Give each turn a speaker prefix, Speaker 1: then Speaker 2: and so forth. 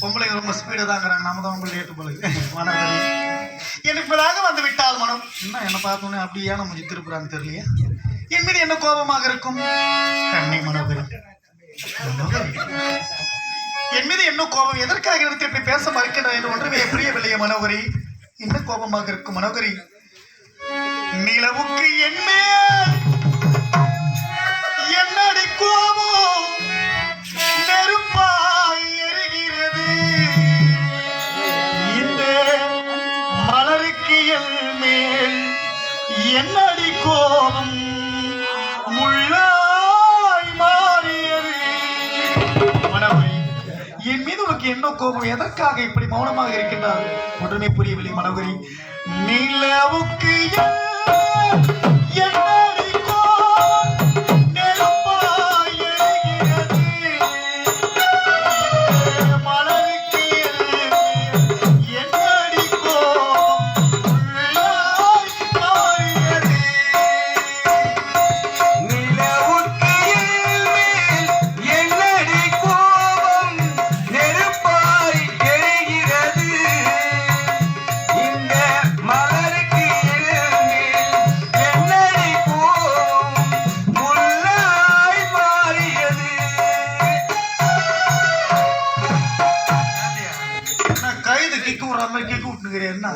Speaker 1: பொம்பளைங்க ரொம்ப ஸ்பீடாக தாங்கிறாங்க. நம்ம தான் ரொம்ப லேட்டு போல மனோகரி எனக்குதாக வந்து விட்டால் மனம். என்ன என்ன பார்த்தோன்னே அப்படியே நம்ம திருப்புறான்னு தெரியலையா? என் மீது என்ன கோபமாக இருக்கும்? கண்ணி மனோகரி. என் மீது என்ன கோபம்? எதற்காக எடுத்து இப்படி பேச மறுக்கின்ற என்று ஒன்றுமே புரியவில்லையே மனோகரி. என்ன கோபமாக இருக்கும் மனோகரி? நிலவுக்கு என்ன என்னடி கோபம்? முள்ளாய் மாறியது. மனவரி என் மீது உனக்கு என்ன கோபம்? எதற்காக இப்படி மௌனமாக இருக்கின்றார் ஒன்றுமே புரியவில்லை மனவரி நிலவுக்கு கைது கிக்கு விடுற மாதிரி கிக்கு விட்டுனுக்கிறேன் என்ன?